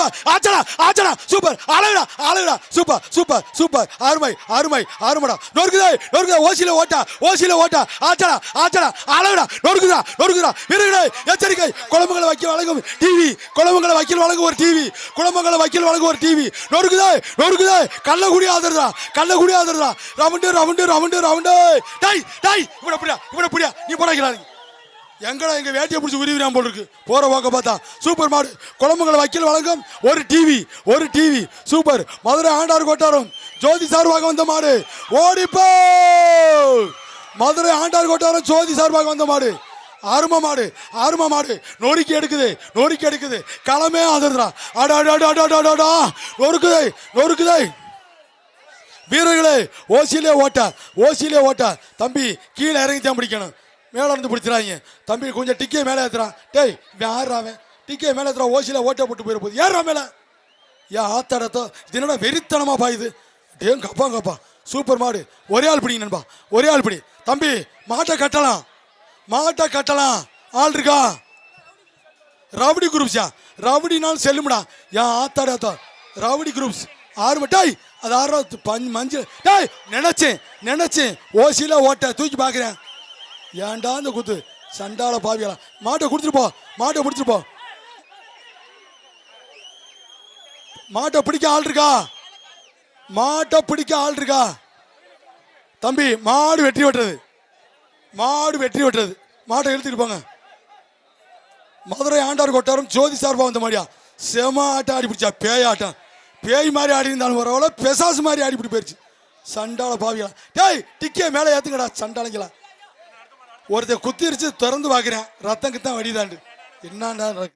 Super. ஆச்சடா ஆச்சடா super. அழகுடா அழகுடா. Super super super. அருமை அருமை அருமடா. நொறுக்குதா நொறுக்குதா. ஓசியில ஓட்டா ஓசியில ஓட்டா. ஆச்சடா ஆச்சடா அழகுடா நொறுக்குதா நொறுக்குதா. வீரர்களே எச்சரிக்கை. குழம்புகளை வைக்க வழங்கும் டிவி. குழம்புகளை வைக்கல் வழங்கும் ஒரு டிவி. குழம்புகளை வைக்கல் வழங்கும் ஒரு டிவி. நொறுக்குதா நொறுக்குதா. கள்ளக்குடி ஆதரதா கள்ளக்குடி ஆதரதா ரவுண்டு ரவுண்டு ரவுண்டு ரவுண்டு. டை டை இவனை புரியா இவனை புரியா நீ போடாக்கிறாங்க எங்கடா எங்க வேட்டியை பிடிச்சி உருவிறான் போல் இருக்கு. போற போக்க பார்த்தா சூப்பர் மாடு குழம்புகளை வக்கீல் வழங்கும் ஒரு டிவி ஒரு டிவி சூப்பர். மதுரை ஆண்டார் கோட்டாரம் ஜோதி சார்பாக வந்த மாடு. ஓடிப்போ! மதுரை ஆண்டார் கோட்டாரம் ஜோதி சார்பாக வந்த மாடு. அரும மாடு அரும மாடு. நொறுக்கி எடுக்குது நொறுக்கி எடுக்குது. களமே அதிர்றா அடா நொறுக்குதை நொறுக்குதை. வீரர்களே ஓசியிலே ஓட்ட ஓசியிலே ஓட்ட. தம்பி கீழே இறங்கி தான் பிடிக்கணும். மேலே இருந்து பிடிச்சிடாங்க தம்பி கொஞ்சம் டிக்கே மேலே ஏற்றுறான் டேய் இவன் ஆடுறாவன் டிக்கே மேலே ஏற்றுறான் ஓசியில் ஓட்ட போட்டு போயிட போகுது. ஏறா மேலே? ஏன் ஆத்தாடத்தோ. இது என்னடா வெறித்தனமாக பாயுது டேம் கப்பா கப்பா. சூப்பர் மாடு. ஒரே ஆள் பிடிங்க நண்பா. ஒரே ஆள் பிடி. தம்பி மாட்டை கட்டலாம். மாட்டை கட்டலாம். ஆள் இருக்கா? ரவுடி குரூப்ஸா ரவுடினாலும் செல்லும்டா. ஏன் ஆத்தாடாத்தா. ரவுடி குரூப்ஸ் ஆறு டாய் அது ஆறு பஞ்சு மஞ்சள். டேய் நினச்சேன் நினச்சேன். ஓசியில் ஓட்ட தூக்கி பார்க்குறேன் ஏன்டா இந்த குத்து? சண்டால பாவியலாம் மாட்டை கொடுத்துட்டு போ. மாட்டை பிடிச்சிட்டு போ. மாட்டை பிடிக்க ஆள் இருக்கா? மாட்டை பிடிக்க ஆள் இருக்கா? தம்பி மாடு வெற்றி வெட்டுறது மாடு வெற்றி வெட்டுறது மாட்டை இழுத்துட்டு போங்க. மதுரை ஆண்டார் கொட்டாரம் ஜோதி சார்பா வந்த மாதிரியா? செம ஆட்டம் ஆடி பிடிச்சா பேய் ஆட்டம். பேய் மாதிரி ஆடி இருந்தாலும் பரவாயில்ல பெசாசு மாதிரி ஆடி பிடி போயிடுச்சு சண்டால பாவிகளா. டேய் டிக்கே மேலே ஏற்றுங்கடா சண்டாளைங்களா. ஒருத்தர் குத்திருச்சு திறந்து பார்க்குறேன். ரத்தம் கித்தான் வடிதாண்டு. என்னண்டா